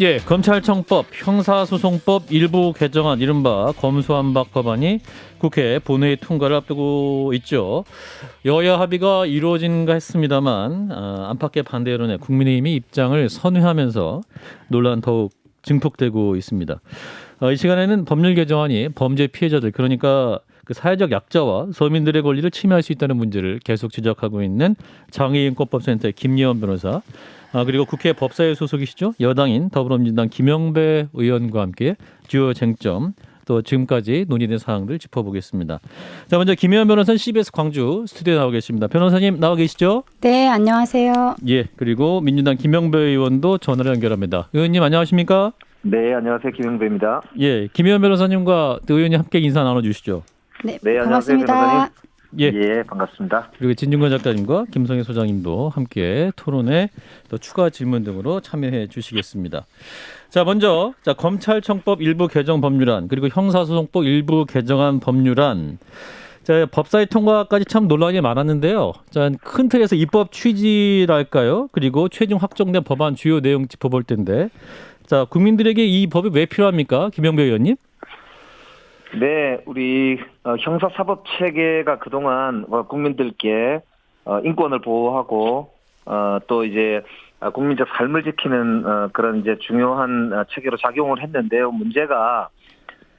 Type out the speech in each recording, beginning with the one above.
예, 검찰청법, 형사소송법 일부 개정안 이른바 검수한박 법안이 국회 본회의 통과를 앞두고 있죠. 여야 합의가 이루어진가 했습니다만 아, 안팎의 반대 여론에 국민의힘이 입장을 선회하면서 논란 더욱 증폭되고 있습니다. 어, 이 시간에는 법률 개정안이 범죄 피해자들 그러니까 그 사회적 약자와 서민들의 권리를 침해할 수 있다는 문제를 계속 지적하고 있는 장애인권법센터의 김예원 변호사 아, 그리고 국회 법사위 소속이시죠 여당인 더불어민주당 김영배 의원과 함께 주요 쟁점 또 지금까지 논의된 사항들 짚어보겠습니다. 자 먼저 김혜원 변호사는 CBS 광주 스튜디오에 나와 계십니다. 변호사님 나와 계시죠? 네, 안녕하세요. 예 그리고 민주당 김영배 의원도 전화를 연결합니다. 의원님 안녕하십니까? 네, 안녕하세요. 김영배입니다. 예 김혜원 변호사님과 또 의원님 함께 인사 나눠주시죠. 네, 네, 안녕하세요, 반갑습니다. 변호사님. 예. 예, 반갑습니다. 그리고 진중권 작가님과 김성희 소장님도 함께 토론에 또 추가 질문 등으로 참여해 주시겠습니다. 자, 먼저 자, 검찰청법 일부 개정 법률안 그리고 형사소송법 일부 개정안 법률안 자, 법사위 통과까지 참 논란이 많았는데요. 자, 큰 틀에서 입법 취지랄까요? 그리고 최종 확정된 법안 주요 내용 짚어볼 텐데. 자, 국민들에게 이 법이 왜 필요합니까? 김영배 의원님? 네, 우리 어, 형사사법 체계가 그동안 어, 국민들께 어, 인권을 보호하고 어, 또 이제 아, 국민적 삶을 지키는 어, 그런 이제 중요한 어, 체계로 작용을 했는데요. 문제가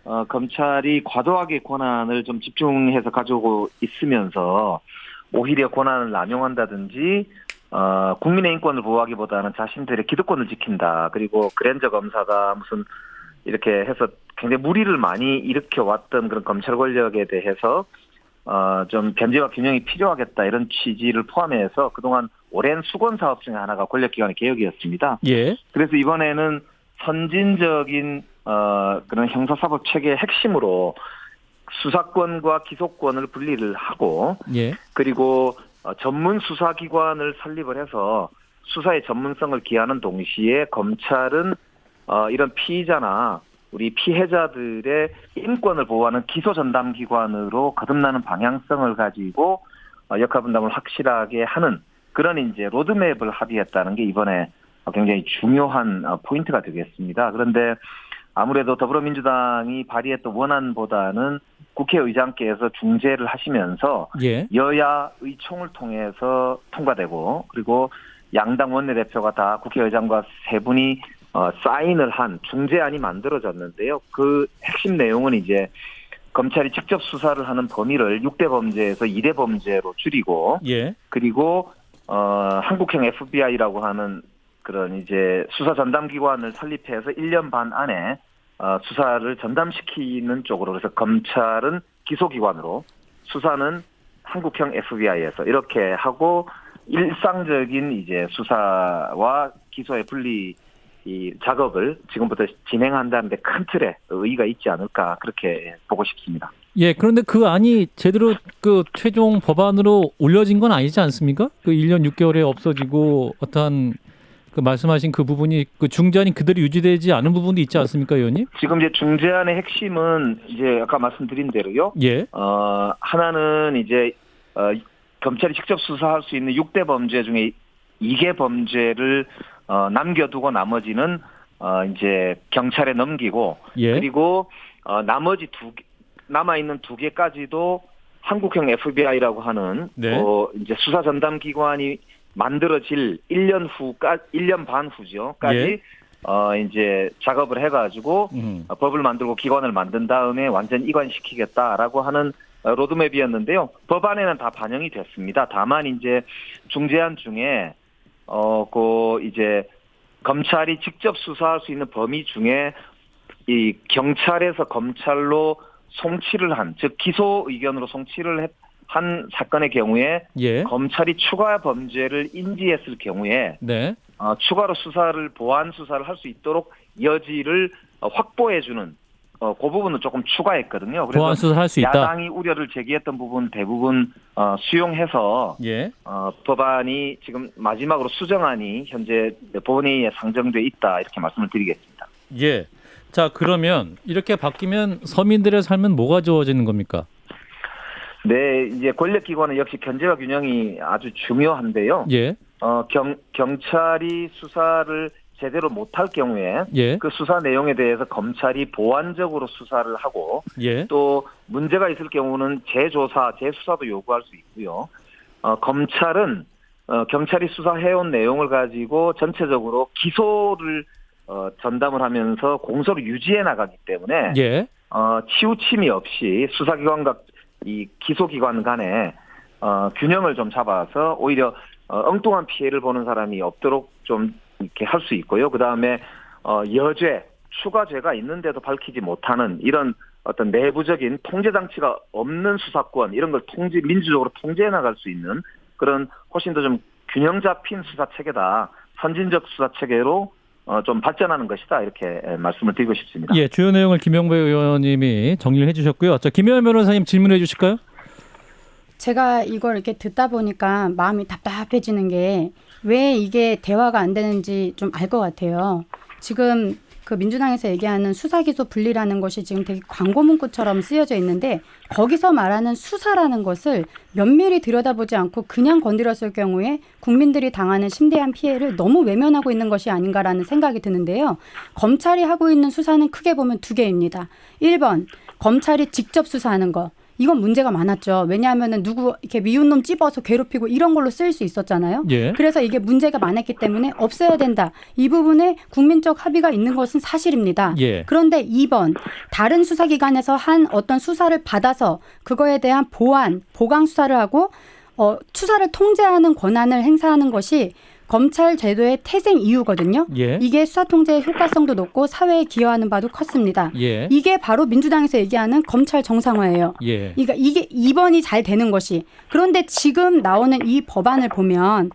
어, 검찰이 과도하게 권한을 좀 집중해서 가지고 있으면서 오히려 권한을 남용한다든지 어, 국민의 인권을 보호하기보다는 자신들의 기득권을 지킨다. 그리고 그랜저 검사가 무슨 이렇게 해서 굉장히 무리를 많이 일으켜 왔던 그런 검찰 권력에 대해서 어, 좀 견제와 균형이 필요하겠다 이런 취지를 포함해서 그동안 오랜 수건 사업 중에 하나가 권력기관의 개혁이었습니다. 예. 그래서 이번에는 선진적인 어, 그런 형사사법 체계의 핵심으로 수사권과 기소권을 분리를 하고 예. 그리고 어, 전문 수사기관을 설립을 해서 수사의 전문성을 기하는 동시에 검찰은 어, 이런 피의자나 우리 피해자들의 인권을 보호하는 기소 전담 기관으로 거듭나는 방향성을 가지고 어, 역할 분담을 확실하게 하는 그런 이제 로드맵을 합의했다는 게 이번에 어, 굉장히 중요한 어, 포인트가 되겠습니다. 그런데 아무래도 더불어민주당이 발의했던 원안보다는 국회의장께서 중재를 하시면서 예. 여야 의총을 통해서 통과되고 그리고 양당 원내대표가 다 국회의장과 세 분이 어, 사인을 한 중재안이 만들어졌는데요. 그 핵심 내용은 이제 검찰이 직접 수사를 하는 범위를 6대 범죄에서 2대 범죄로 줄이고 예. 그리고 어, 한국형 FBI라고 하는 그런 이제 수사 전담 기관을 설립해서 1년 반 안에 어, 수사를 전담시키는 쪽으로 그래서 검찰은 기소기관으로 수사는 한국형 FBI에서 이렇게 하고 일상적인 이제 수사와 기소의 분리 이 작업을 지금부터 진행한다는데 큰 틀에 의의가 있지 않을까 그렇게 보고 싶습니다. 예, 그런데 그 안이 제대로 그 최종 법안으로 올려진 건 아니지 않습니까? 그 1년 6개월에 없어지고 어떠한 그 말씀하신 그 부분이 그 중재안이 그대로 유지되지 않은 부분도 있지 않습니까, 의원님? 지금 이제 중재안의 핵심은 이제 아까 말씀드린 대로요. 예. 어, 하나는 이제, 어, 검찰이 직접 수사할 수 있는 6대 범죄 중에 2개 범죄를, 어, 남겨두고 나머지는, 어, 이제 경찰에 넘기고, 예. 그리고, 어, 나머지 두 개, 남아 있는 두 개까지도 한국형 FBI라고 하는, 네. 어, 이제 수사 전담 기관이 만들어질 1년 후까, 1년 반 후죠. 까지, 예. 어, 이제 작업을 해가지고, 음. 어, 법을 만들고 기관을 만든 다음에 완전 이관시키겠다라고 하는 어, 로드맵이었는데요. 법안에는 다 반영이 됐습니다. 다만 이제 중재안 중에 어그 이제 검찰이 직접 수사할 수 있는 범위 중에 이 경찰에서 검찰로 송치를 한 즉 기소 의견으로 송치를 했- 한 사건의 경우에 예. 검찰이 추가 범죄를 인지했을 경우에 네. 어, 추가로 수사를 보완 수사를 할 수 있도록 여지를 어, 확보해주는 어, 그 부분은 조금 추가했거든요. 그래서 보안 수사를 할수 있다. 야당이 우려를 제기했던 부분 대부분 어, 수용해서 예. 어, 법안이 지금 마지막으로 수정안이 현재 본회의에 상정돼 있다 이렇게 말씀을 드리겠습니다. 예. 자, 그러면 이렇게 바뀌면 서민들의 삶은 뭐가 좋아지는 겁니까? 네, 이제 권력기관은 역시 견제와 균형이 아주 중요한데요. 예. 어, 경, 경찰이 수사를 제대로 못할 경우에 예. 그 수사 내용에 대해서 검찰이 보완적으로 수사를 하고 예. 또 문제가 있을 경우는 재조사, 재수사도 요구할 수 있고요. 어, 검찰은 어, 경찰이 수사해온 내용을 가지고 전체적으로 기소를 어, 전담을 하면서 공소를 유지해 나가기 때문에 예. 어, 치우침이 없이 수사기관과 이 기소기관 간에 어, 균형을 좀 잡아서 오히려 어, 엉뚱한 피해를 보는 사람이 없도록 좀 이렇게 할 수 있고요. 그 다음에 어, 여죄, 추가죄가 있는데도 밝히지 못하는 이런 어떤 내부적인 통제 장치가 없는 수사권 이런 걸 통제 민주적으로 통제해 나갈 수 있는 그런 훨씬 더 좀 균형 잡힌 수사 체계다, 선진적 수사 체계로 어, 좀 발전하는 것이다 이렇게 에, 말씀을 드리고 싶습니다. 예, 주요 내용을 김영배 의원님이 정리를 해주셨고요. 자, 김영현 변호사님 질문해 주실까요? 제가 이걸 이렇게 듣다 보니까 마음이 답답해지는 게 왜 이게 대화가 안 되는지 좀 알 것 같아요. 지금 그 민주당에서 얘기하는 수사기소 분리라는 것이 지금 되게 광고 문구처럼 쓰여져 있는데 거기서 말하는 수사라는 것을 면밀히 들여다보지 않고 그냥 건드렸을 경우에 국민들이 당하는 심대한 피해를 너무 외면하고 있는 것이 아닌가라는 생각이 드는데요. 검찰이 하고 있는 수사는 크게 보면 두 개입니다. 1번 검찰이 직접 수사하는 거. 이건 문제가 많았죠. 왜냐하면은 누구 이렇게 미운 놈 찝어서 괴롭히고 이런 걸로 쓰일 수 있었잖아요. 예. 그래서 이게 문제가 많았기 때문에 없애야 된다. 이 부분에 국민적 합의가 있는 것은 사실입니다. 예. 그런데 2번 다른 수사기관에서 한 어떤 수사를 받아서 그거에 대한 보완, 보강 수사를 하고 어, 수사를 통제하는 권한을 행사하는 것이 검찰 제도의 태생 이유거든요. 예. 이게 수사 통제의 효과성도 높고 사회에 기여하는 바도 컸습니다. 예. 이게 바로 민주당에서 얘기하는 검찰 정상화예요. 예. 그러니까 이게 2번이 잘 되는 것이. 그런데 지금 나오는 이 법안을 보면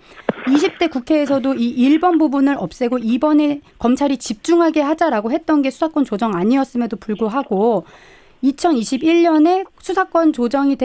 20대 국회에서도 이 1번 부분을 없애고 2번에 검찰이 집중하게 하자라고 했던 게 수사권 조정 아니었음에도 불구하고 2021년에 수사권 조정이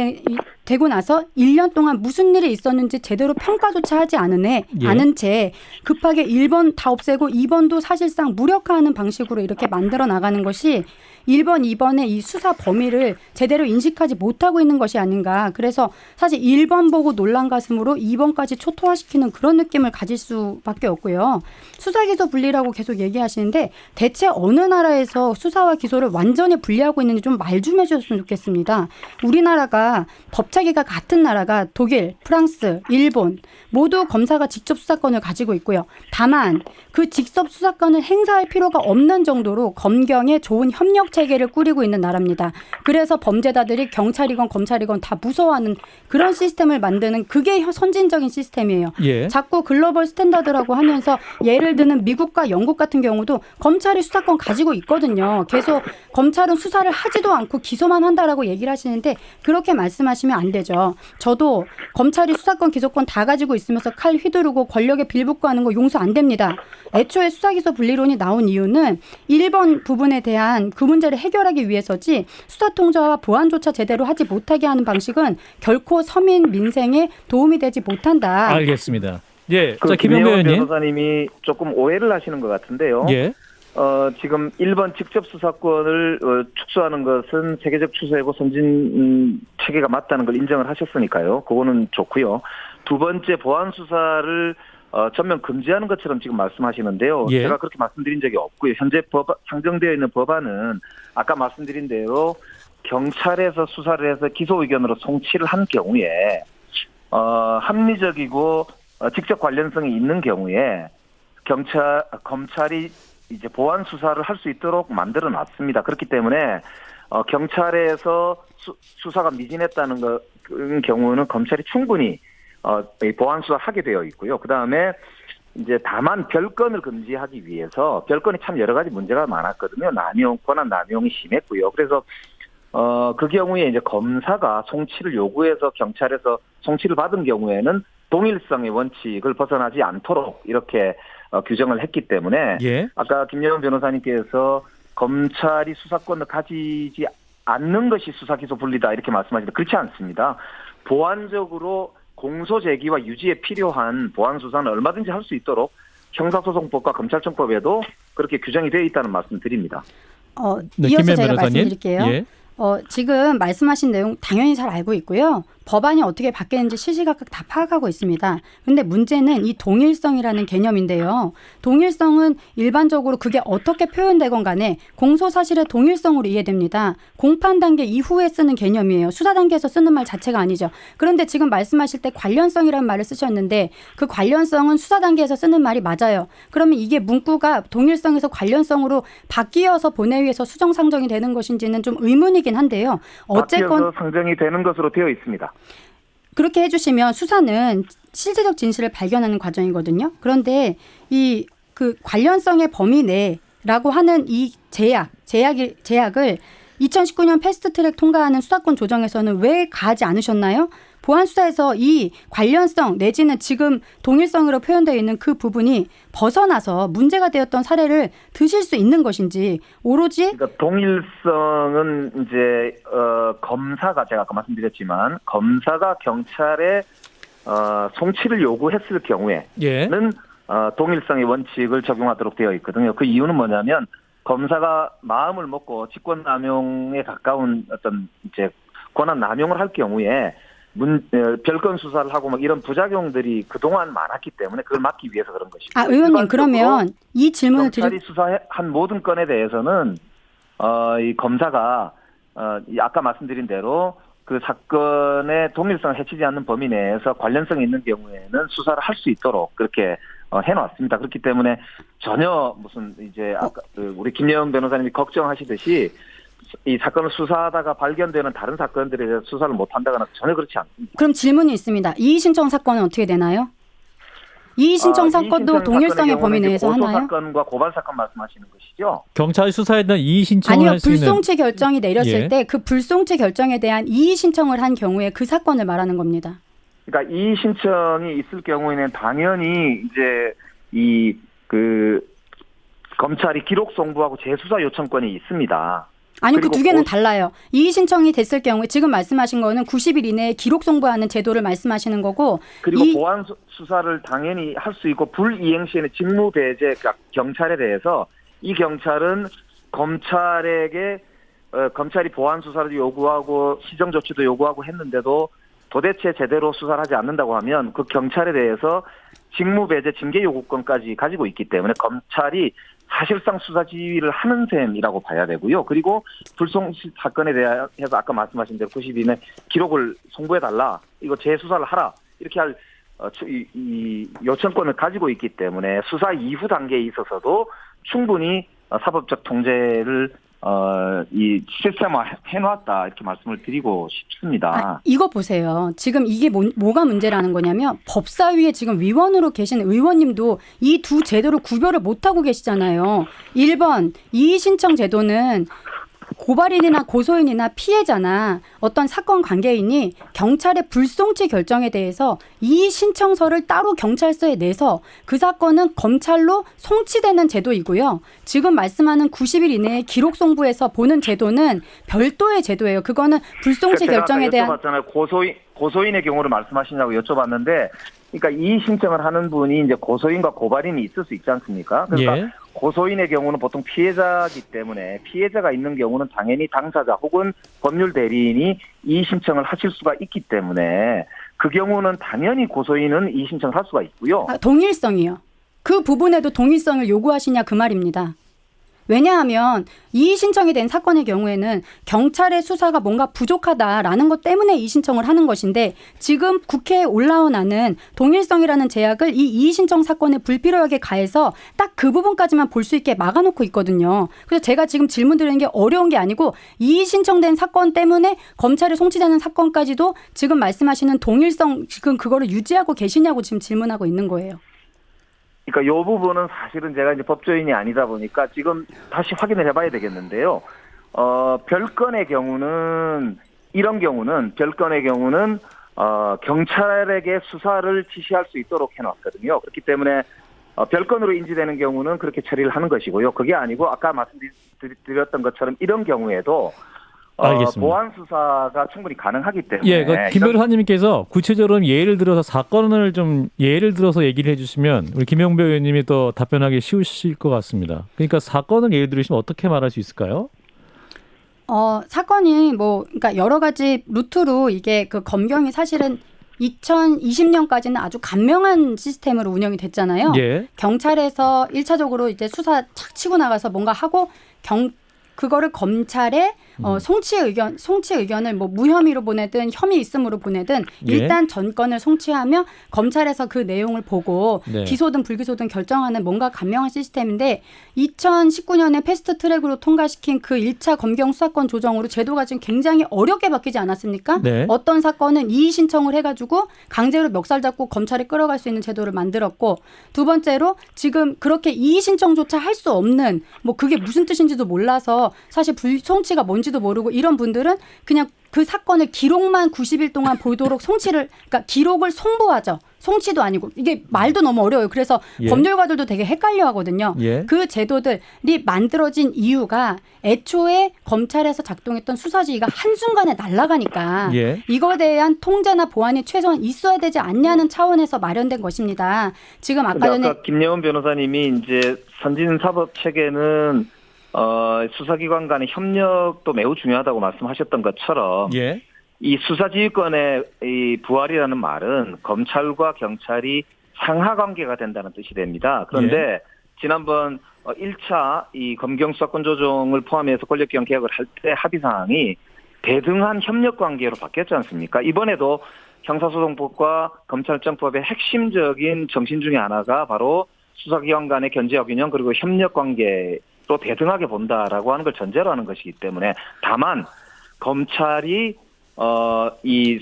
되, 고 나서 1년 동안 무슨 일이 있었는지 제대로 평가조차 하지 않은 애, 예. 않은 채 급하게 1번 다 없애고 2번도 사실상 무력화하는 방식으로 이렇게 만들어 나가는 것이 1번, 2번의 이 수사 범위를 제대로 인식하지 못하고 있는 것이 아닌가. 그래서 사실 1번 보고 놀란 가슴으로 2번까지 초토화시키는 그런 느낌을 가질 수밖에 없고요. 수사 기소 분리라고 계속 얘기하시는데 대체 어느 나라에서 수사와 기소를 완전히 분리하고 있는지 좀 말좀 해주셨으면 좋겠습니다. 우리나라가 법 체계가 같은 나라가 독일, 프랑스, 일본 모두 검사가 직접 수사권을 가지고 있고요. 다만 그 직접 수사권을 행사할 필요가 없는 정도로 검경에 좋은 협력 체계를 꾸리고 있는 나라입니다. 그래서 범죄자들이 경찰이건 검찰이건 다 무서워하는 그런 시스템을 만드는 그게 선진적인 시스템이에요. 예. 자꾸 글로벌 스탠다드라고 하면서 예를 드는 미국과 영국 같은 경우도 검찰이 수사권 가지고 있거든요. 계속 검찰은 수사를 하지도 않고 기소만 한다라고 얘기를 하시는데 그렇게 말씀하시면 안 되죠. 저도 검찰이 수사권 기소권 다 가지고 있으면서 칼 휘두르고 권력에 빌붙고 하는 거 용서 안 됩니다. 애초에 수사기소 분리론이 나온 이유는 1번 부분에 대한 그 문제를 해결하기 위해서지 수사 통제와 보완조차 제대로 하지 못하게 하는 방식은 결코 서민 민생에 도움이 되지 못한다. 알겠습니다. 예. 그 자, 김영배. 변호사님이 조금 오해를 하시는 것 같은데요. 예. 어, 지금 1번 직접 수사권을 어, 축소하는 것은 세계적 추세고 선진 음, 체계가 맞다는 걸 인정을 하셨으니까요. 그거는 좋고요. 두 번째 보안 수사를 어, 전면 금지하는 것처럼 지금 말씀하시는데요. 예. 제가 그렇게 말씀드린 적이 없고요. 현재 법 상정되어 있는 법안은 아까 말씀드린 대로 경찰에서 수사를 해서 기소 의견으로 송치를 한 경우에 어, 합리적이고 어, 직접 관련성이 있는 경우에 경찰 검찰이 이제 보안 수사를 할 수 있도록 만들어 놨습니다. 그렇기 때문에 어, 경찰에서 수, 사가 미진했다는 거, 그 경우는 검찰이 충분히 어, 이 보안 수사 하게 되어 있고요. 그 다음에 이제 다만 별건을 금지하기 위해서 별건이 참 여러 가지 문제가 많았거든요. 남용 권한 남용이 심했고요. 그래서 어, 그 경우에 이제 검사가 송치를 요구해서 경찰에서 송치를 받은 경우에는 동일성의 원칙을 벗어나지 않도록 이렇게 어, 규정을 했기 때문에 예. 아까 김영은 변호사님께서 검찰이 수사권을 가지지 않는 것이 수사기소 분리다 이렇게 말씀하시는데 그렇지 않습니다. 보완적으로 공소 제기와 유지에 필요한 보안 수사는 얼마든지 할 수 있도록 형사소송법과 검찰청법에도 그렇게 규정이 되어 있다는 말씀 드립니다. 어, 네, 이어서 김현 제가 변호사님. 말씀드릴게요. 예. 어, 지금 말씀하신 내용 당연히 잘 알고 있고요. 법안이 어떻게 바뀌는지 시시각각 다 파악하고 있습니다. 근데 문제는 이 동일성이라는 개념인데요. 동일성은 일반적으로 그게 어떻게 표현되건 간에 공소 사실의 동일성으로 이해됩니다. 공판 단계 이후에 쓰는 개념이에요. 수사 단계에서 쓰는 말 자체가 아니죠. 그런데 지금 말씀하실 때 관련성이라는 말을 쓰셨는데 그 관련성은 수사 단계에서 쓰는 말이 맞아요. 그러면 이게 문구가 동일성에서 관련성으로 바뀌어서 본회의에서 수정 상정이 되는 것인지는 좀 의문이긴 한데요. 어쨌건 상정이 되는 것으로 되어 있습니다. 그렇게 해주시면 수사는 실제적 진실을 발견하는 과정이거든요. 그런데 이 그 관련성의 범위 내라고 하는 이 제약, 제약이, 제약을 2019년 패스트 트랙 통과하는 수사권 조정에서는 왜 가하지 않으셨나요? 보안 수사에서 이 관련성 내지는 지금 동일성으로 표현되어 있는 그 부분이 벗어나서 문제가 되었던 사례를 드실 수 있는 것인지 오로지 그러니까 동일성은 이제 어, 검사가 제가 아까 말씀드렸지만 검사가 경찰에 어, 송치를 요구했을 경우에는 예. 어, 동일성의 원칙을 적용하도록 되어 있거든요. 그 이유는 뭐냐면 검사가 마음을 먹고 직권남용에 가까운 어떤 이제 권한 남용을 할 경우에 문, 어, 별건 수사를 하고 막 이런 부작용들이 그동안 많았기 때문에 그걸 막기 위해서 그런 것이고. 아 의원님 그러면 이 질문을 드릴 경찰이 수사한 모든 건에 대해서는 어, 이 검사가 어, 이 아까 말씀드린 대로 그 사건의 동일성을 해치지 않는 범위 내에서 관련성이 있는 경우에는 수사를 할 수 있도록 그렇게 어, 해놨습니다. 그렇기 때문에 전혀 무슨 이제 아까 그 우리 김여영 변호사님이 걱정하시듯이 이 사건을 수사하다가 발견되는 다른 사건들에 대해서 수사를 못 한다거나 전혀 그렇지 않습니다. 그럼 질문이 있습니다. 이의 신청 사건은 어떻게 되나요? 이의 신청 아, 사건도 이의신청 동일성의 범위 내에서 하나요? 사건과 고발 사건 말씀하시는 것이죠. 경찰 수사에 대한 이의 신청을 아니요, 할수 있는 불송치 결정이 내렸을 예. 때그 불송치 결정에 대한 이의 신청을 한 경우에 그 사건을 말하는 겁니다. 그러니까 이 신청이 있을 경우에는 당연히 이제 이 그 검찰이 기록 송부하고 재수사 요청권이 있습니다. 아니 그 두 개는 고- 달라요. 이의 신청이 됐을 경우에 지금 말씀하신 거는 90일 이내에 기록 송부하는 제도를 말씀하시는 거고 그리고 이- 보안 수- 수사를 당연히 할 수 있고 불이행 시에는 직무 배제 그러니까 경찰에 대해서 이 경찰은 검찰에게 어, 검찰이 보안 수사를 요구하고 시정 조치도 요구하고 했는데도 도대체 제대로 수사를 하지 않는다고 하면 그 경찰에 대해서 직무 배제 징계 요구권까지 가지고 있기 때문에 검찰이 사실상 수사 지휘를 하는 셈이라고 봐야 되고요. 그리고 불송치 사건에 대해서 아까 말씀하신 대로 90일에 기록을 송부해 달라. 이거 재수사를 하라. 이렇게 할 어, 추- 이, 이 요청권을 가지고 있기 때문에 수사 이후 단계에 있어서도 충분히 어, 사법적 통제를 어, 이 시스템화 해놨다 이렇게 말씀을 드리고 싶습니다. 아, 이거 보세요. 지금 이게 뭐, 뭐가 문제라는 거냐면 법사위에 지금 위원으로 계신 의원님도 이 두 제도를 구별을 못하고 계시잖아요. 1번 이의 신청 제도는 고발인이나 고소인이나 피해자나 어떤 사건 관계인이 경찰의 불송치 결정에 대해서 이의 신청서를 따로 경찰서에 내서 그 사건은 검찰로 송치되는 제도이고요. 지금 말씀하는 90일 이내에 기록 송부해서 보는 제도는 별도의 제도예요. 그거는 불송치 결정에 대한 여쭤봤잖아요. 고소인 고소인의 경우를 말씀하시냐고 여쭤봤는데, 그러니까 이 신청을 하는 분이 이제 고소인과 고발인이 있을 수 있지 않습니까? 그러니까 예. 고소인의 경우는 보통 피해자이기 때문에 피해자가 있는 경우는 당연히 당사자 혹은 법률 대리인이 이 신청을 하실 수가 있기 때문에 그 경우는 당연히 고소인은 이 신청을 할 수가 있고요. 아, 동일성이요. 그 부분에도 동일성을 요구하시냐 그 말입니다. 왜냐하면 이의 신청이 된 사건의 경우에는 경찰의 수사가 뭔가 부족하다라는 것 때문에 이의 신청을 하는 것인데 지금 국회에 올라오나는 동일성이라는 제약을 이 이의 신청 사건에 불필요하게 가해서 딱 그 부분까지만 볼 수 있게 막아놓고 있거든요. 그래서 제가 지금 질문 드리는 게 어려운 게 아니고 이의 신청된 사건 때문에 검찰에 송치되는 사건까지도 지금 말씀하시는 동일성 지금 그거를 유지하고 계시냐고 지금 질문하고 있는 거예요. 그러니까 요 부분은 사실은 제가 이제 법조인이 아니다 보니까 지금 다시 확인을 해봐야 되겠는데요. 어, 별건의 경우는 이런 경우는 별건의 경우는 어, 경찰에게 수사를 지시할 수 있도록 해놨거든요. 그렇기 때문에 어, 별건으로 인지되는 경우는 그렇게 처리를 하는 것이고요. 그게 아니고 아까 말씀드렸던 것처럼 이런 경우에도 어, 알겠습니다. 보안 수사가 충분히 가능하기 때문에 예, 그김 이런 변호사님께서 구체적으로 예를 들어서 사건을 좀 예를 들어서 얘기를 해주시면 우리 김영배 의원님이 또 답변하기 쉬우실 것 같습니다. 그러니까 사건을 예를 들으시면 어떻게 말할 수 있을까요? 어, 사건이 뭐, 그러니까 여러 가지 루트로 이게 그 검경이 사실은 2020년까지는 아주 간명한 시스템으로 운영이 됐잖아요. 예. 경찰에서 일차적으로 이제 수사 착 치고 나가서 뭔가 하고 경 그거를 검찰에 어, 음. 송치 의견 송치 의견을 뭐 무혐의로 보내든 혐의 있음으로 보내든 예. 일단 전건을 송치하며 검찰에서 그 내용을 보고 네. 기소든 불기소든 결정하는 뭔가 간명한 시스템인데 2019년에 패스트 트랙으로 통과시킨 그 1차 검경 수사권 조정으로 제도가 지금 굉장히 어렵게 바뀌지 않았습니까? 네. 어떤 사건은 이의 신청을 해가지고 강제로 멱살 잡고 검찰에 끌어갈 수 있는 제도를 만들었고 두 번째로 지금 그렇게 이의 신청조차 할 수 없는 뭐 그게 무슨 뜻인지도 몰라서 사실 불 송치가 뭔지 도 모르고 이런 분들은 그냥 그 사건을 기록만 90일 동안 보도록 송치를 그러니까 기록을 송부하죠. 송치도 아니고 이게 말도 너무 어려워요. 그래서 예. 법률가들도 되게 헷갈려 하거든요. 예. 그 제도들이 만들어진 이유가 애초에 검찰에서 작동했던 수사지휘가 한순간에 날아가니까 예. 이거에 대한 통제나 보완이 최소한 있어야 되지 않냐는 차원에서 마련된 것입니다. 지금 아까 전에 아까 김예원 변호사님이 이제 선진 사법 체계는 어, 수사기관 간의 협력도 매우 중요하다고 말씀하셨던 것처럼 예. 이 수사지휘권의 이 부활이라는 말은 검찰과 경찰이 상하 관계가 된다는 뜻이 됩니다. 그런데 지난번 어, 1차 이 검경 수사권 조정을 포함해서 권력기관 개혁을 할 때 합의 사항이 대등한 협력 관계로 바뀌었지 않습니까? 이번에도 형사소송법과 검찰정법의 핵심적인 정신 중에 하나가 바로 수사기관 간의 견제와 균형 그리고 협력 관계 로 대등하게 본다라고 하는 걸 전제로 하는 것이기 때문에 다만 검찰이 어 이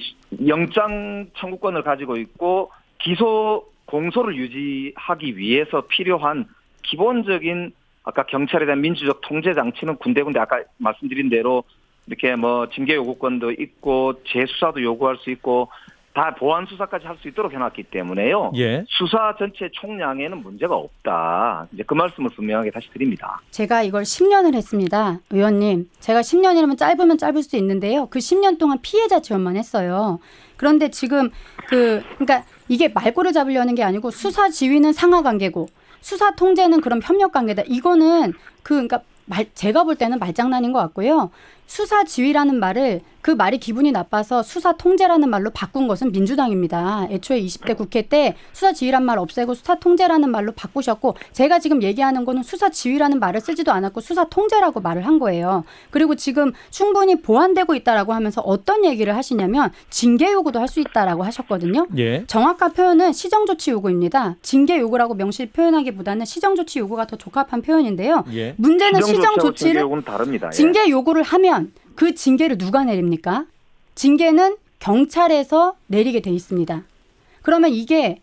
영장 청구권을 가지고 있고 기소 공소를 유지하기 위해서 필요한 기본적인 아까 경찰에 대한 민주적 통제 장치는 군데군데 아까 말씀드린 대로 이렇게 뭐 징계 요구권도 있고 재수사도 요구할 수 있고 다 보안 수사까지 할 수 있도록 해놨기 때문에요. 예. 수사 전체 총량에는 문제가 없다. 이제 그 말씀을 분명하게 다시 드립니다. 제가 이걸 10년을 했습니다. 의원님. 제가 10년이라면 짧으면 짧을 수 있는데요. 그 10년 동안 피해자 지원만 했어요. 그런데 지금 그 그러니까 이게 말꼬를 잡으려는 게 아니고 수사 지휘는 상하 관계고 수사 통제는 그럼 협력 관계다. 이거는 그 그러니까 말 제가 볼 때는 말장난인 것 같고요. 수사 지휘라는 말을 그 말이 기분이 나빠서 수사 통제라는 말로 바꾼 것은 민주당입니다. 애초에 20대 국회 때 수사 지휘란 말 없애고 수사 통제라는 말로 바꾸셨고 제가 지금 얘기하는 거는 수사 지휘라는 말을 쓰지도 않았고 수사 통제라고 말을 한 거예요. 그리고 지금 충분히 보완되고 있다라고 하면서 어떤 얘기를 하시냐면 징계 요구도 할 수 있다라고 하셨거든요. 예. 정확한 표현은 시정 조치 요구입니다. 징계 요구라고 명시히 표현하기보다는 시정 조치 요구가 더 적합한 표현인데요. 예. 문제는 시정 시정 조치를. 예. 징계 요구를 하면 그 징계를 누가 내립니까? 징계는 경찰에서 내리게 돼 있습니다. 그러면 이게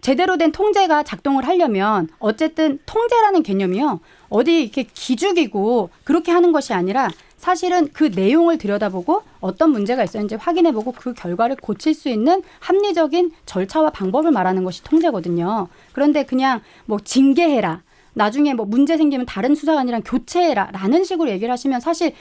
제대로 된 통제가 작동을 하려면 어쨌든 통제라는 개념이요. 어디 이렇게 기죽이고 그렇게 하는 것이 아니라 사실은 그 내용을 들여다보고 어떤 문제가 있었는지 확인해보고 그 결과를 고칠 수 있는 합리적인 절차와 방법을 말하는 것이 통제거든요. 그런데 그냥 뭐 징계해라. 나중에 뭐 문제 생기면 다른 수사관이랑 교체해라. 라는 식으로 얘기를 하시면 사실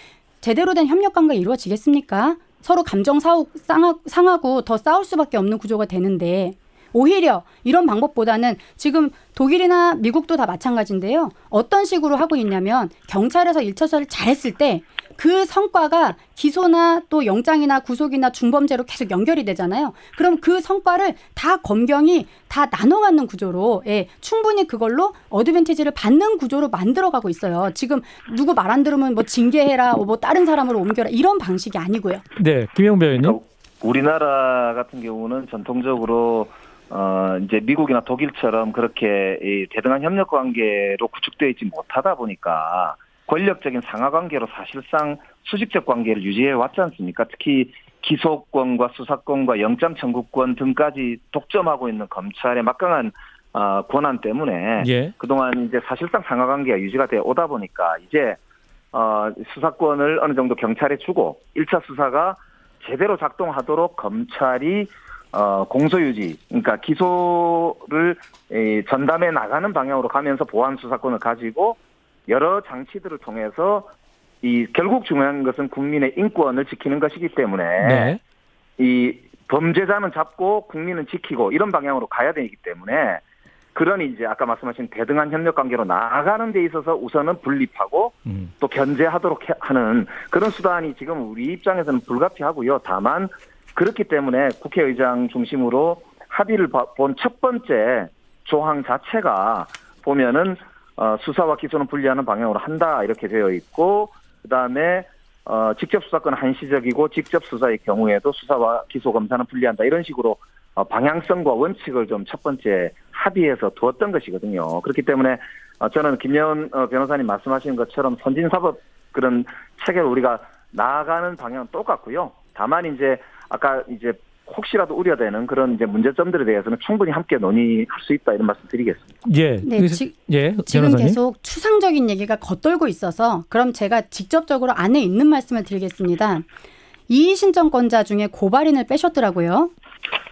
제대로 된 협력 관계가 이루어지겠습니까? 서로 감정 상하고 더 싸울 수밖에 없는 구조가 되는데 오히려 이런 방법보다는 지금 독일이나 미국도 다 마찬가지인데요. 어떤 식으로 하고 있냐면 경찰에서 일차 수사를 잘했을 때 그 성과가 기소나 또 영장이나 구속이나 중범죄로 계속 연결이 되잖아요. 그럼 그 성과를 다 검경이 다 나눠 갖는 구조로 예, 충분히 그걸로 어드밴티지를 받는 구조로 만들어 가고 있어요. 지금 누구 말 안 들으면 뭐 징계해라, 뭐 다른 사람으로 옮겨라 이런 방식이 아니고요. 네. 김영배 의원님. 그러니까 우리나라 같은 경우는 전통적으로 어 이제 미국이나 독일처럼 그렇게 이 대등한 협력 관계로 구축되어 있지 못하다 보니까 권력적인 상하 관계로 사실상 수직적 관계를 유지해 왔지 않습니까? 특히 기소권과 수사권과 영장 청구권 등까지 독점하고 있는 검찰의 막강한 어, 권한 때문에 예. 그동안 이제 사실상 상하 관계가 유지가 되어 오다 보니까 이제 어 수사권을 어느 정도 경찰에 주고 1차 수사가 제대로 작동하도록 검찰이 어 공소 유지 그러니까 기소를 이, 전담해 나가는 방향으로 가면서 보안 수사권을 가지고 여러 장치들을 통해서 이 결국 중요한 것은 국민의 인권을 지키는 것이기 때문에 네. 이 범죄자는 잡고 국민은 지키고 이런 방향으로 가야 되기 때문에 그런 이제 아까 말씀하신 대등한 협력 관계로 나아가는 데 있어서 우선은 분립하고 음. 또 견제하도록 해- 하는 그런 수단이 지금 우리 입장에서는 불가피하고요. 다만 그렇기 때문에 국회의장 중심으로 합의를 본 첫 번째 조항 자체가 보면은 어, 수사와 기소는 분리하는 방향으로 한다 이렇게 되어 있고 그다음에 어, 직접 수사권은 한시적이고 직접 수사의 경우에도 수사와 기소 검사는 분리한다 이런 식으로 어, 방향성과 원칙을 좀 첫 번째 합의해서 두었던 것이거든요. 그렇기 때문에 어, 저는 김여은 어, 변호사님 말씀하신 것처럼 선진사법 그런 체계를 우리가 나아가는 방향은 똑같고요. 다만 이제 아까 이제 혹시라도 우려되는 그런 이제 문제점들에 대해서는 충분히 함께 논의할 수 있다 이런 말씀 드리겠습니다. 예. 네, 지- 예. 지금. 계속 추상적인 얘기가 겉돌고 있어서 그럼 제가 직접적으로 안에 있는 말씀을 드리겠습니다. 이의 신청권자 중에 고발인을 빼셨더라고요.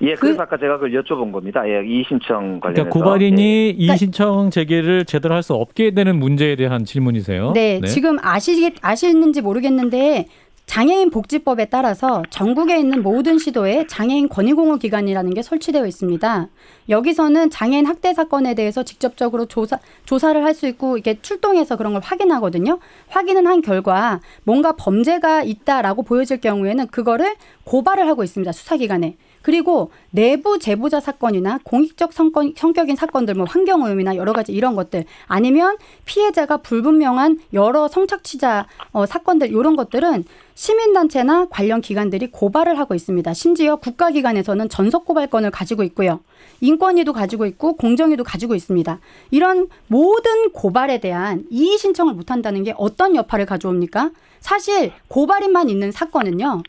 예, 그래서 그- 아까 제가 그걸 여쭤본 겁니다. 예, 이 신청 관련해서. 그러니까 고발인이 그러니까 이의 신청 제기를 제대로 할 수 없게 되는 문제에 대한 질문이세요. 네, 지금 아시 아시는지 모르겠는데 장애인 복지법에 따라서 전국에 있는 모든 시도에 장애인 권익공호 기관이라는 게 설치되어 있습니다. 여기서는 장애인 학대 사건에 대해서 직접적으로 조사 조사를 할 수 있고 이게 출동해서 그런 걸 확인하거든요. 확인을 한 결과 뭔가 범죄가 있다라고 보여질 경우에는 그거를 고발을 하고 있습니다. 수사기관에. 그리고 내부 제보자 사건이나 공익적 성건, 성격인 사건들, 뭐 환경오염이나 여러 가지 이런 것들 아니면 피해자가 불분명한 여러 성착취자 어, 사건들 이런 것들은 시민단체나 관련 기관들이 고발을 하고 있습니다. 심지어 국가기관에서는 전속 고발권을 가지고 있고요. 인권위도 가지고 있고 공정위도 가지고 있습니다. 이런 모든 고발에 대한 이의 신청을 못한다는 게 어떤 여파를 가져옵니까? 사실 고발인만 있는 사건은요.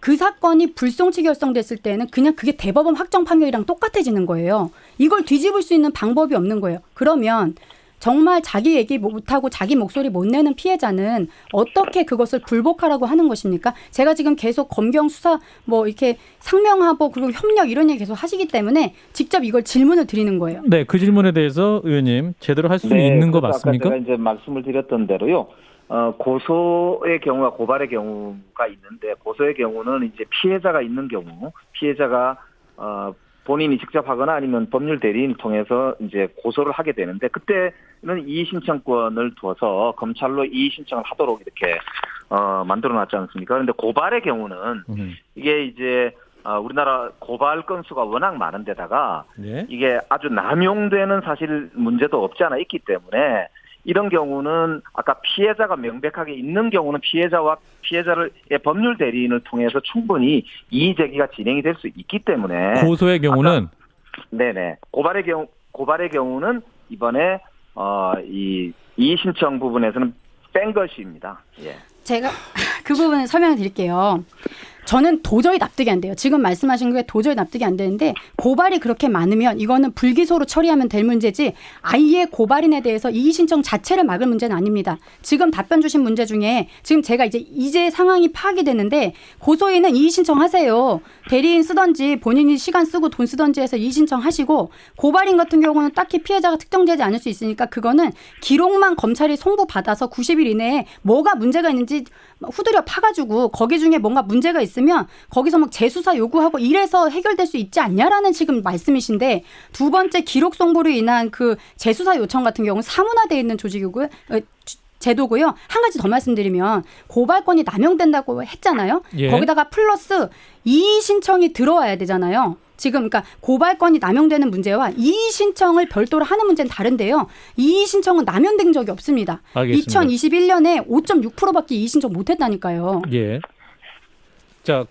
그 사건이 불송치 결성됐을 때는 그냥 그게 대법원 확정 판결이랑 똑같아지는 거예요. 이걸 뒤집을 수 있는 방법이 없는 거예요. 그러면 정말 자기 얘기 못하고 자기 목소리 못 내는 피해자는 어떻게 그것을 불복하라고 하는 것입니까? 제가 지금 계속 검경 수사 뭐 이렇게 상명하고 그리고 협력 이런 얘기 계속 하시기 때문에 직접 이걸 질문을 드리는 거예요. 네, 그 질문에 대해서 의원님 제대로 할 수 네, 있는 거 맞습니까? 아까 제가 이제 말씀을 드렸던 대로요. 어, 고소의 경우와 고발의 경우가 있는데 고소의 경우는 이제 피해자가 있는 경우 피해자가 어, 본인이 직접 하거나 아니면 법률 대리인을 통해서 이제 고소를 하게 되는데 그때는 이의 신청권을 두어서 검찰로 이의 신청을 하도록 이렇게 어, 만들어 놨지 않습니까? 그런데 고발의 경우는 음. 이게 이제 어, 우리나라 고발 건수가 워낙 많은데다가 네. 이게 아주 남용되는 사실 문제도 없지 않아 있기 때문에 이런 경우는 아까 피해자가 명백하게 있는 경우는 피해자와 피해자를 의 법률 대리인을 통해서 충분히 이의 제기가 진행이 될 수 있기 때문에 고소의 경우는 네네 고발의 경우 고발의 경우는 이번에 어이 이의 신청 부분에서는 뺀 것입니다. 예. 제가 그 부분을 설명을 드릴게요. 저는 도저히 납득이 안 돼요. 지금 말씀하신 게 도저히 납득이 안 되는데 고발이 그렇게 많으면 이거는 불기소로 처리하면 될 문제지 아예 고발인에 대해서 이의 신청 자체를 막을 문제는 아닙니다. 지금 답변 주신 문제 중에 지금 제가 이제 이제 상황이 파악이 되는데 고소인은 이의 신청하세요. 대리인 쓰던지 본인이 시간 쓰고 돈 쓰던지 해서 이의 신청하시고 고발인 같은 경우는 딱히 피해자가 특정되지 않을 수 있으니까 그거는 기록만 검찰이 송부 받아서 90일 이내에 뭐가 문제가 있는지 후드려 파가지고 거기 중에 뭔가 문제가 있 으면 거기서 막 재수사 요구하고 이래서 해결될 수 있지 않냐라는 지금 말씀이신데 두 번째 기록 송부로 인한 그 재수사 요청 같은 경우는 사문화되어 있는 조직이고요. 어, 주- 제도고요. 한 가지 더 말씀드리면 고발권이 남용된다고 했잖아요. 예. 거기다가 플러스 이의 신청이 들어와야 되잖아요. 지금 그러니까 고발권이 남용되는 문제와 이의 신청을 별도로 하는 문제는 다른데요. 이의 신청은 남용된 적이 없습니다. 알겠습니다. 2021년에 5.6%밖에 이의 신청 못 했다니까요. 예. 자,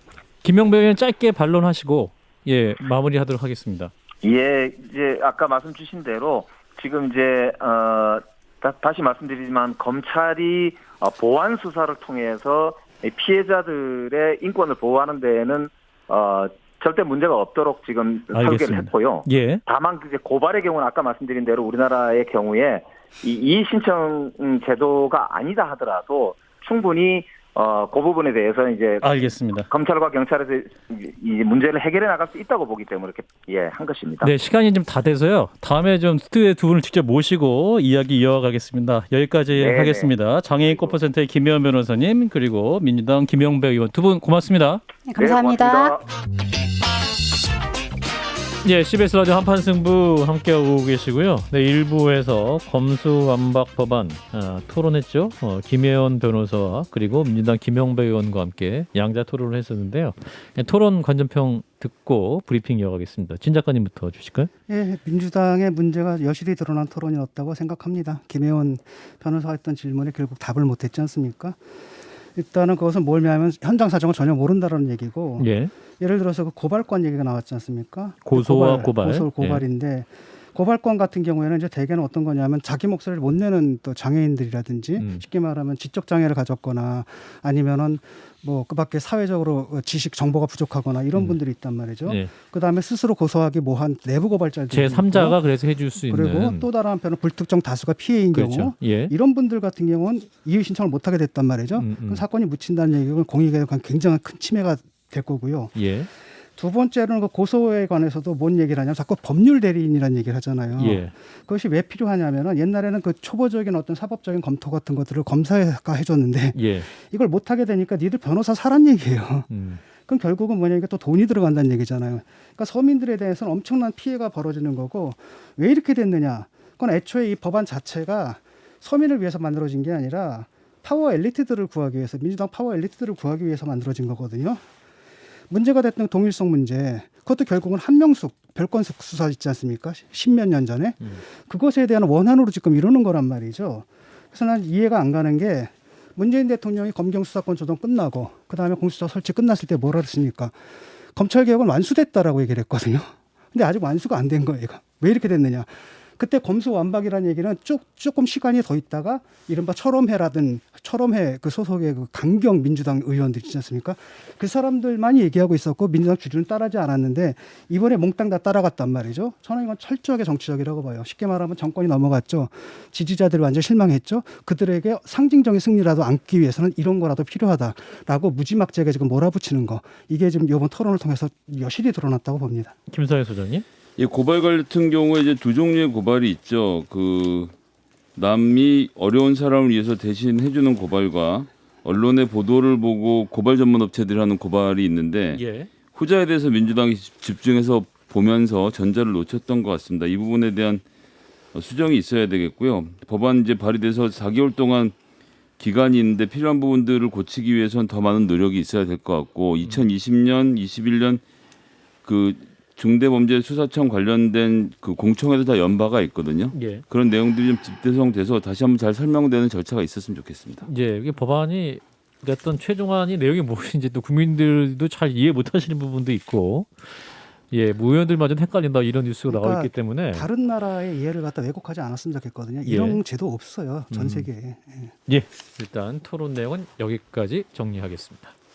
김영배 의원 짧게 반론하시고 예, 마무리하도록 하겠습니다. 예, 이제 아까 말씀 주신 대로 지금 이제 어 다, 시 말씀드리지만 검찰이 어, 보안 수사를 통해서 이 피해자들의 인권을 보호하는 데에는 어 절대 문제가 없도록 지금 설계를. 했고요. 예. 다만 이제 고발의 경우는 아까 말씀드린 대로 우리나라의 경우에 이 이의 신청 제도가 아니다 하더라도 충분히 어 그 부분에 대해서 이제 알겠습니다. 검찰과 경찰에서 이- 이 문제를 해결해 나갈 수 있다고 보기 때문에 이렇게 예 한 것입니다. 네, 시간이 좀 다 돼서요. 다음에 좀 스튜디오에 두 분을 직접 모시고 이야기 이어가겠습니다. 여기까지 네네. 하겠습니다. 장애인 꽃퍼센터의 김혜원 변호사님 그리고 민주당 김영배 의원 두 분 고맙습니다. 네, 감사합니다. 네, 고맙습니다. 예, CBS 라디오 한판 승부 함께하고 계시고요. 네, 1부에서 검수 완박 법안 아, 토론했죠. 어, 김혜원 변호사와 그리고 민주당 김영배 의원과 함께 양자 토론을 했었는데요. 예, 토론 관전평 듣고 브리핑 이어가겠습니다. 진 작가님부터 주실까요? 예, 민주당의 문제가 여실히 드러난 토론이었다고 생각합니다. 김혜원 변호사가 했던 질문에 결국 답을 못했지 않습니까? 일단은 그것은 뭘냐면 현장 사정을 전혀 모른다라는 얘기고 예. 예를 들어서 그 고발권 얘기가 나왔지 않습니까? 고소와 고발. 고소 고발인데 고발권 같은 경우에는 이제 대개는 어떤 거냐면 자기 목소리를 못 내는 또 장애인들이라든지 음. 쉽게 말하면 지적 장애를 가졌거나 아니면은 뭐 그밖에 사회적으로 지식 정보가 부족하거나 이런 음. 분들이 있단 말이죠. 예. 그다음에 스스로 고소하기 뭐한 내부 고발자들 제 3자가 그래서 해줄 수 있는 그리고 또 다른 한편은 불특정 다수가 피해인 그렇죠. 경우 예. 이런 분들 같은 경우는 이의 신청을 못 하게 됐단 말이죠. 음, 음. 그럼 사건이 묻힌다는 얘기는 공익에 관한 굉장한 큰 침해가 될 거고요. 예. 두 번째로는 그 고소에 관해서도 뭔 얘기를 하냐면 자꾸 법률 대리인이라는 얘기를 하잖아요. 예. 그것이 왜 필요하냐면은 옛날에는 그 초보적인 어떤 사법적인 검토 같은 것들을 검사가 해줬는데 예. 이걸 못 하게 되니까 니들 변호사 사란 얘기예요. 음. 그럼 결국은 뭐냐 이게 또 돈이 들어간다는 얘기잖아요. 그러니까 서민들에 대해서는 엄청난 피해가 벌어지는 거고 왜 이렇게 됐느냐? 그건 애초에 이 법안 자체가 서민을 위해서 만들어진 게 아니라 파워 엘리트들을 구하기 위해서 민주당 파워 엘리트들을 구하기 위해서 만들어진 거거든요. 문제가 됐던 동일성 문제 그것도 결국은 한명숙 별건숙 수사 있지 않습니까? 십몇 년 전에 음. 그것에 대한 원한으로 지금 이러는 거란 말이죠. 그래서 난 이해가 안 가는 게 문재인 대통령이 검경 수사권 조정 끝나고 그 다음에 공수처 설치 끝났을 때 뭐라 그랬습니까? 검찰 개혁은 완수됐다라고 얘기를 했거든요. 근데 아직 완수가 안 된 거예요. 왜 이렇게 됐느냐? 그때 검수 완박이라는 얘기는 쭉 조금 시간이 더 있다가 이른바 철험회라든 철험회 그 소속의 그 강경 민주당 의원들 있지 않습니까? 그 사람들만 이 얘기하고 있었고 민주당 주주는 따르지 않았는데 이번에 몽땅 다 따라갔단 말이죠. 저는 이건 철저하게 정치적이라고 봐요. 쉽게 말하면 정권이 넘어갔죠. 지지자들이 완전 실망했죠. 그들에게 상징적인 승리라도 안기 위해서는 이런 거라도 필요하다라고 무지막지하게 지금 몰아붙이는 거 이게 지금 이번 토론을 통해서 여실히 드러났다고 봅니다. 김사회 소장님. 이 고발 같은 경우에 이제 두 종류의 고발이 있죠. 그 남이 어려운 사람을 위해서 대신 해주는 고발과 언론의 보도를 보고 고발 전문 업체들이 하는 고발이 있는데 예. 후자에 대해서 민주당이 집- 집중해서 보면서 전자를 놓쳤던 것 같습니다. 이 부분에 대한 수정이 있어야 되겠고요. 법안 이제 발의돼서 4개월 동안 기간이 있는데 필요한 부분들을 고치기 위해서는 더 많은 노력이 있어야 될 것 같고 2020년, 21년 그 중대범죄수사청 관련된 그 공청회도 다 연바가 있거든요. 예. 그런 내용들이 좀 집대성돼서 다시 한번 잘 설명되는 절차가 있었으면 좋겠습니다. 예, 이게 법안이 어떤 최종안이 내용이 무엇인지 또 국민들도 잘 이해 못하시는 부분도 있고, 예, 뭐 의원들마저 헷갈린다 이런 뉴스가 나와 그러니까 있기 때문에 다른 나라의 이해를 갖다 왜곡하지 않았으면 좋겠거든요. 예. 이런 제도 없어요. 전 음. 세계에. 예. 예, 일단 토론 내용은 여기까지 정리하겠습니다.